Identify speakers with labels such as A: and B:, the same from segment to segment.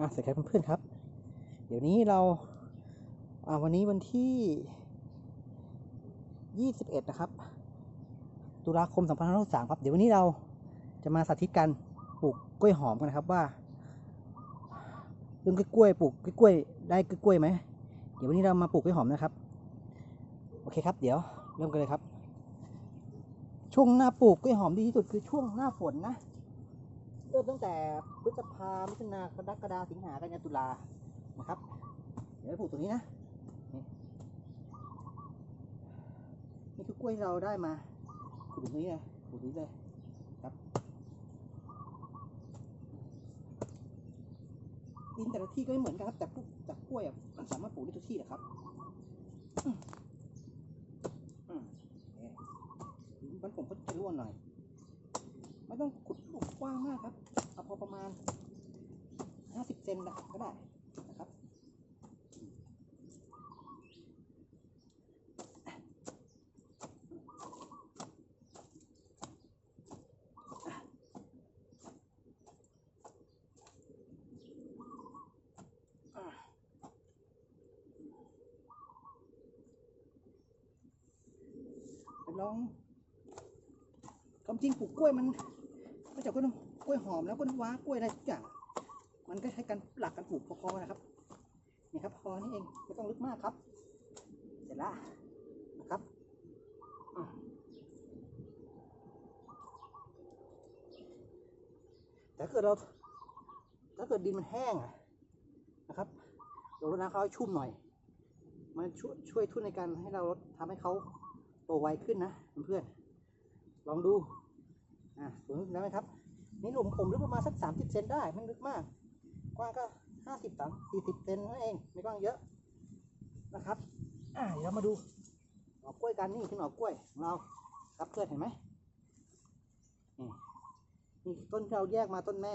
A: อะสวัสดีครับเพื่อนๆครับ เดี๋ยวนี้เราอ่าวันนี้วันที่ 21 นะครับ ตุลาคม2563ครับ เดี๋ยววันนี้เราจะมาสาธิตการปลูกกล้วยหอมกันนะครับว่าเรื่องกล้วยปลูกกล้วยได้กล้วยไหมเดี๋ยววันนี้เรามาปลูกกล้วยหอมนะครับ โอเคครับ เดี๋ยวเริ่มกันเลยครับ ช่วงหน้าปลูกกล้วยหอมดีที่สุดคือช่วงหน้าฝนนะ เริ่มตั้งแต่พฤษภามิถุนากรกฎาสิงหากันยาตุลานะครับ เดี๋ยวไปปลูกตรงนี้นะ นี่คือกล้วยที่เราได้มาปลูกตรงนี้เลยปลูกตรงนี้เลยครับดินแต่ละที่ก็ไม่เหมือนกันครับ แต่ปลูกแต่กล้วยอะมันสามารถปลูกได้ทุกที่นะครับอืมอืมเคดินบ้านผมก็จะร่วนหน่อย ไม่ต้องขุด ว้างมากครับเอาพอประมาณ50เซนก็ได้นะครับไปลองความจริงปลูกกล้วยมัน กจากล้วยกล้วยหอมแล้วกล้วยน้ำว้ากล้วยอะไรทุกอย่าง มันก็ใช้การหลักการปลูกพอๆนะครับ นี่ครับพอนี่เองไม่ต้องลึกมากครับ เสร็จแล้วนะครับแต่ถ้าเกิดเราถ้าเกิดดินมันแห้งนะครับเราลดน้ำเขาให้ชุ่มหน่อย มันช่วยช่วยทุ่นในการให้เราทำให้เขาโตไวขึ้นนะเพื่อนๆลองดู อะสูงได้ไหมครับ นี่หลุมผมลึกประมาณสักสามสิบเซนได้ไม่ลึกมาก กว้างก็ห้าสิบสามสี่สิบเซนนั่นเอง ไม่กว้างเยอะนะครับ อ่าเดี๋ยวเรามาดูหน่อกล้วยกันนี่คือหน่อกล้วยของเราครับเพื่อนเห็นไหมนี่นี่ต้นที่เราแยกมาต้นแม่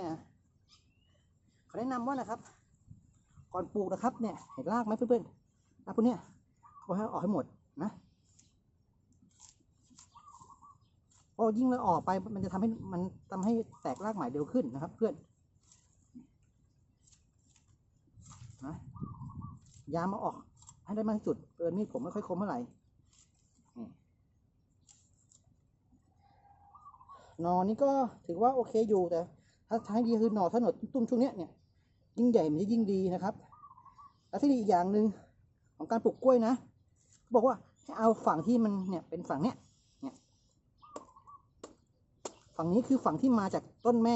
A: เขาแนะนำว่านะครับ ก่อนปลูกนะครับเนี่ยเห็นรากไหมเพื่อนๆรากพวกเนี้ยเขาให้ออกให้หมดนะเพราะยิ่งเราออกไปมันจะทำให้มันทำให้แตกรากใหม่เร็วขึ้นนะครับ เพื่อนนะยามาออก ให้ได้มากที่สุดเปิดมีดผมไม่ค่อยคมเท่าไหร่หนอนี้ก็ถือว่าโอเคอยู่แต่ ถ้าใช้ดีคือหนอถ้าหนอตุ้มช่วงเนี้ยเนี่ยยิ่งใหญ่มันจะยิ่งดีนะครับ แล้วที่อีกอย่างหนึ่งของการปลูกกล้วยนะเขาบอกว่าให้เอาฝั่งที่มันเนี่ยเป็นฝั่งเนี้ย ฝั่งนี้คือฝั่งที่มาจากต้นแม่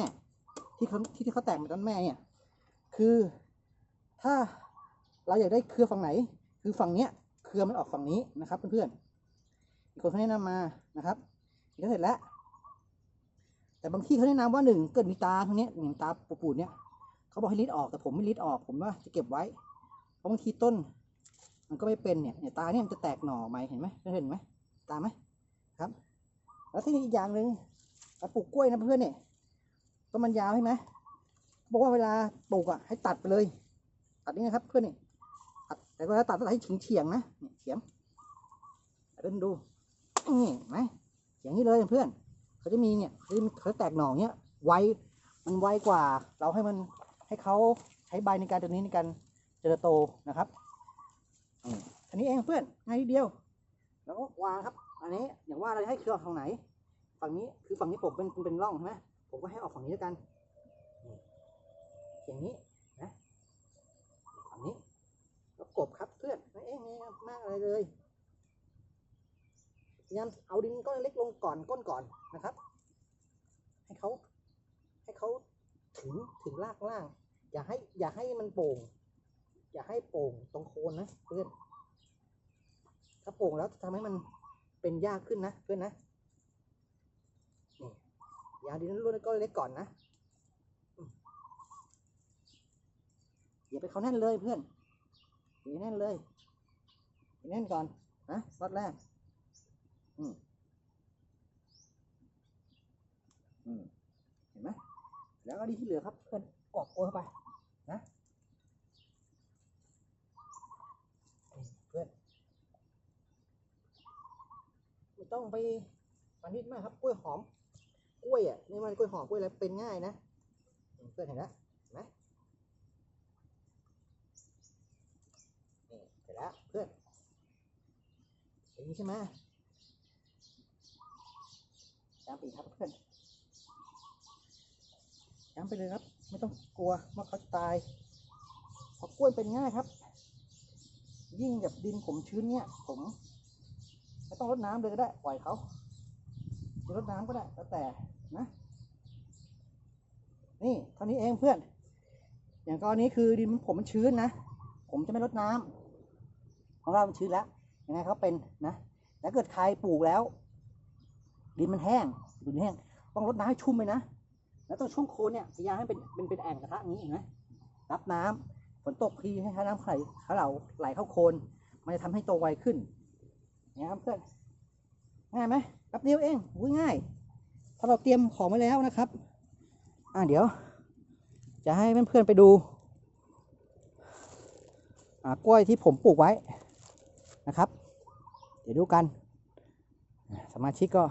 A: ที่เขาที่ที่เขาแตกมาต้นแม่เนี่ย คือถ้าเราอยากได้เครือฝั่งไหน คือฝั่งเนี้ยเครือมันออกฝั่งนี้นะครับเพื่อนๆอีกคนเขาแนะนำมานะครับก็เสร็จแล้ว แต่บางที่เขาแนะนำว่าหนึ่งเกิดมีตาตรงเนี้ยอย่งตาปูดๆเนี่ยเขาบอกให้รีดออกแต่ผมไม่รีดออกผมว่าจะเก็บไว้เพราะบางทีต้น มันก็ไม่เป็นเนี่ยเนี่ยตาเนี่ยมันจะแตกหน่อไหมเห็นไหมเห็นไหมตามไหมครับ แล้วที่อีกอย่างหนึ่ง การปลูกกล้วยนะเพื่อนเนี่ยต้นมันยาวใช่ไหมบอกว่าเวลาปลูกอะให้ตัดไปเลย ตัดนี่นะครับเพื่อนเนี่ยตัดแต่เวลาตัดต้องตัดให้เฉียงๆนะเนี่ยเฉียงเดินดูนี่เห็นไหมอย่างนี้เลยเพื่อนเขาจะมีเนี่ยเขาจะเขาแตกหน่อเนี้ยไวมันไวกว่า เราให้มันให้เขาใช้ใบในการตัวนี้ในการเจริญโตนะครับอันนี้เองเพื่อนง่ายนิดเดียว แล้วก็วางครับ อันนี้อย่างว่าเราจะให้เครือออกทางไหน ฝั่งนี้คือฝั่งนี้ผมเป็นเป็นร่องใช่ไหมผมก็ให้ออกฝั่งนี้แล้วกันอย่างนี้นะฝั่งนี้แล้วกบครับเพื่อนไม่เองไม่มากอะไรเลยพยายามเอาดินก้อนเล็กลงก่อนก้นก่อนนะครับ ให้เขาให้เขาถึงถึงรากล่าง อย่าให้อย่าให้มันโป่ง อย่าให้โป่งตรงโคนนะเพื่อนถ้าโป่งแล้วจะทำให้มันเป็นยากขึ้นนะเพื่อนนะ อย่าดินรุ่นก็เล็กก่อนนะอย่าไปเขาแน่นเลยเพื่อนอย่าแน่นเลยอย่าแน่นก่อนนะรอดแรกอืมอืมเห็นไหมแล้วก็ดีที่เหลือครับเพื่อนกรอบโกยเข้าไปนะเพื่อนไม่ต้องไปปันนิดมากครับกล้วยหอม กล้วยอะไม่ว่ากล้วยหอมกล้วยอะไรเป็นง่ายนะเพื่อนเห็นนะเห็นไหมนี่เสร็จแล้วเพื่อนอย่างนี้ใช่ไหมย้ำไปครับเพื่อนย้ำไปเลยครับ ไม่ต้องกลัวว่าเขาตายเพราะกล้วยเป็นง่ายครับ ยิ่งแบบดินผมชื้นเนี่ย ผมไม่ต้องรดน้ำเลยก็ได้ปล่อยเขาจะรดน้ำก็ได้แล้วแต่ นะ นี่เท่านี้เองเพื่อน อย่างกรณีคือดินผมมันชื้นนะ ผมจะไม่รดน้ำเพราะว่ามันชื้นแล้ว ยังไงเขาเป็นนะแต่เกิดใครปลูกแล้ว ดินมันแห้ง ดินแห้ง ต้องรดน้ำให้ชุ่มไปนะ แล้วต้องช่วงโคนเนี่ยพยายามให้เป็นเป็นเป็นแอ่งกระทะนี้เห็นไหมรับน้ำฝนตกทีให้น้ำไหลเขาเราไหลเข้าโคน มันจะทำให้โตไวขึ้นนี่ยครับเพื่อน ง่ายไหมแป๊บเดียวเองง่าย ถ้าเราเตรียมของไว้แล้วนะครับ อ่าเดี๋ยว จะให้เพื่อนๆไปดู อ่ากล้วยที่ผมปลูกไว้นะครับ เดี๋ยวดูกัน สมาชิกก็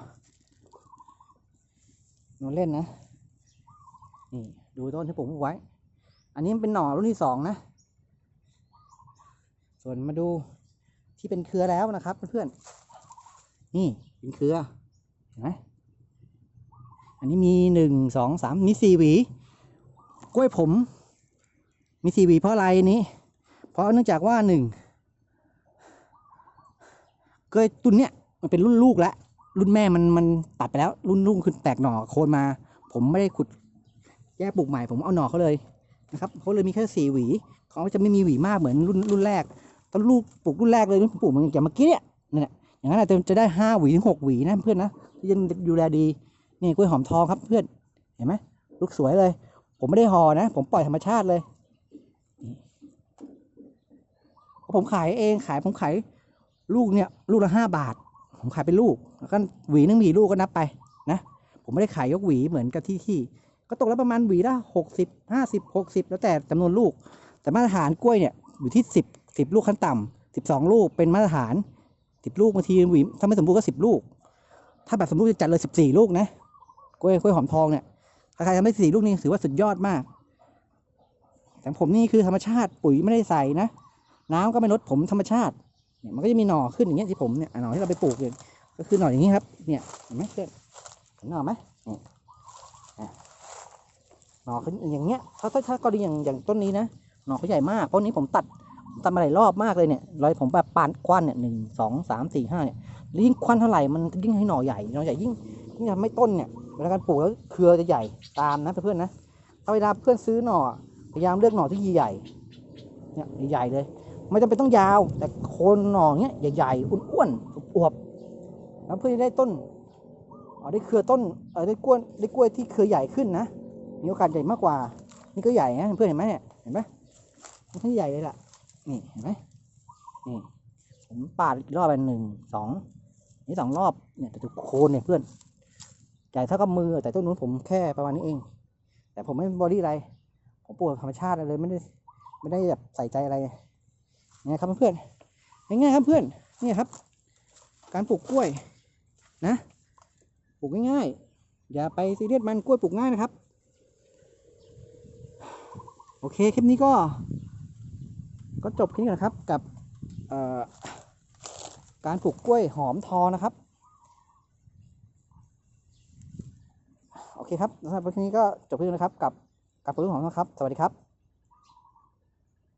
A: นอนเล่นนะ นี่ดูต้นที่ผมปลูกไว้ อันนี้มันเป็นหน่อรุ่นที่สองนะ ส่วนมาดูที่เป็นเครือแล้วนะครับเพื่อนๆ นี่เป็นเครือ เห็นไหม อันนี้มีหนึ่งสองสามมีสี่หวี กล้วยผม มีสี่หวีเพราะอะไรนี้ เพราะเนื่องจากว่าหนึ่งกล้วยตุนเนี้ยมันเป็นรุ่นลูกแล้วรุ่นแม่มันมันตัดไปแล้ว รุ่นลูกคือแตกหน่อโคนมา ผมไม่ได้ขุดแยกปลูกใหม่ผมเอาหน่อเขาเลยนะครับเขาเลยมีแค่สี่หวีเขาจะไม่มีหวีมากเหมือนรุ่นรุ่นแรกตอนลูกปลูกรุ่นแรกเลยรุ่นปลูกมันอย่างเมื่อกี้เนี่ยนั่นแหละอย่างนั้นอาจจะจะได้ห้าหวีถึงหกหวีนะเพื่อนนะที่ยังดูแลดี นี่กล้วยหอมทองครับเพื่อน เห็นไหมลูกสวยเลย ผมไม่ได้ห่อนะ ผมปล่อยธรรมชาติเลย ผมขายเองขายผมขายลูกเนี่ย ลูกละห้าบาท ผมขายเป็นลูก แล้วก็หวีหนึงมีลูกก็นับไปนะ ผมไม่ได้ขายยกหวีเหมือนกับที่ที่ ก็ตกแล้วประมาณหวีละหกสิบห้าสิบหกสิบแล้วแต่จำนวนลูก แต่มาตรฐานกล้วยเนี่ยอยู่ที่สิบสิบลูกขั้นต่ำสิบสองลูกเป็นมาตรฐานสิบลูกบางทีหวีถ้าไม่สมบูรณ์ก็สิบลูก ถ้าแบบสมบูรณ์จะจัดเลยสิบสี่ลูกนะ กล้วยกล้วยหอมทองเนี่ยใครทำได้สี่ลูกนี่ถือว่าสุดยอดมาก แต่ผมนี่คือธรรมชาติปุ๋ยไม่ได้ใส่นะน้ำก็ไม่ลดผมธรรมชาติเนี่ยมันก็จะมีหน่อขึ้นอย่างเงี้ยที่ผมเนี่ยหน่อที่เราไปปลูกเนี่ยก็คือหน่ออย่างนี้ครับ เนี่ยเห็นไหมเพื่อนเห็นหน่อไหมหน่อขึ้นอย่างเงี้ยถ้าถ้าถ้ากรณีอย่างอย่างต้นนี้นะหน่อเขาใหญ่มากเพราะนี้ผมตัดตัดมาหลายรอบมากเลยเนี่ยรอยผมแบบปานควันเนี่ยหนึ่งสองสามสี่ห้าเนี่ยยิ่งควันเท่าไหร่มันยิ่งให้หน่อใหญ่หน่อใหญ่ยิ่งยิ่งทำให้ต้นเนี่ย เวลาการปลูกแล้วเครือจะใหญ่ตามนะเพื่อนๆนะถ้าเวลาเพื่อนซื้อหน่อพยายามเลือกหน่อที่ใหญ่เนี่ยใหญ่เลย ไม่จำเป็นต้องยาว แต่โคนหน่อเนี้ยใหญ่ๆอ้วนๆอวบๆแล้วเพื่อจะได้ต้นได้เครือต้นได้กล้วยได้กล้วยที่เครือใหญ่ขึ้นนะมีโอกาสใหญ่มากกว่า นี่ก็ใหญ่นะเพื่อนเห็นไหมเนี่ยเห็นไหมมันทั้งใหญ่เลยล่ะนี่เห็นไหมนี่ผมปาดอีกรอบไปหนึ่งสองนี่สองรอบเนี่ยแต่โคนเนี่ยเพื่อน ใหญ่เท่ากับมือ แต่ต้นนู้นผมแค่ประมาณนี้เอง แต่ผมไม่บอดี้อะไร ผมปลูกธรรมชาติเลยไม่ได้ไม่ได้แบบใส่ใจอะไรเนี่ยครับเพื่อนง่ายๆครับเพื่อนนี่ครับ การปลูกกล้วยนะปลูกง่ายๆอย่าไปซีเรียสมันกล้วยปลูกง่ายนะครับ โอเคคลิปนี้ก็ ก็จบแค่นี้ก่อนครับกับการปลูกกล้วยหอมทอนะครับ โอ เคครับสำหรับคลิปนี้ก็จบแค่นี้นะครับกับกับปลูกหองของครับ สวัสดีครับ